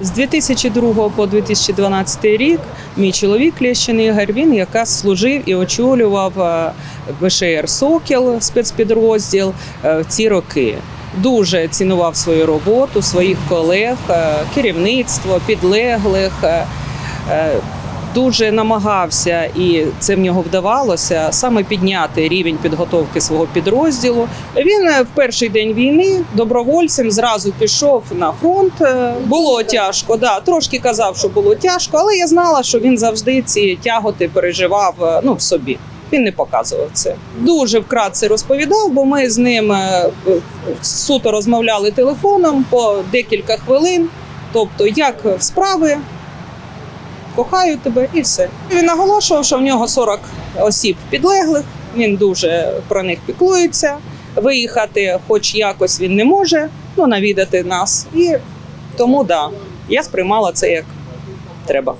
З 2002 по 2012 рік мій чоловік Лещин Ігор, він якраз служив і очолював е, ВШР Сокіл спецпідрозділ е, в ці роки. Дуже цінував свою роботу, своїх колег, е, керівництво, підлеглих. Дуже намагався, і це в нього вдавалося саме підняти рівень підготовки свого підрозділу. Він е, в перший день війни добровольцем зразу пішов на фронт. Е, Було тяжко, да, трошки казав, що було тяжко, але я знала, що він завжди ці тяготи переживав е, ну, в собі. Він не показував це. Дуже вкратце розповідав, бо ми з ним суто розмовляли телефоном по декілька хвилин. Тобто, як справи, кохаю тебе і все. Він наголошував, що в нього 40 осіб підлеглих. Він дуже про них піклується. Виїхати, хоч якось він не може, ну навідати нас. І тому да, я сприймала це як треба.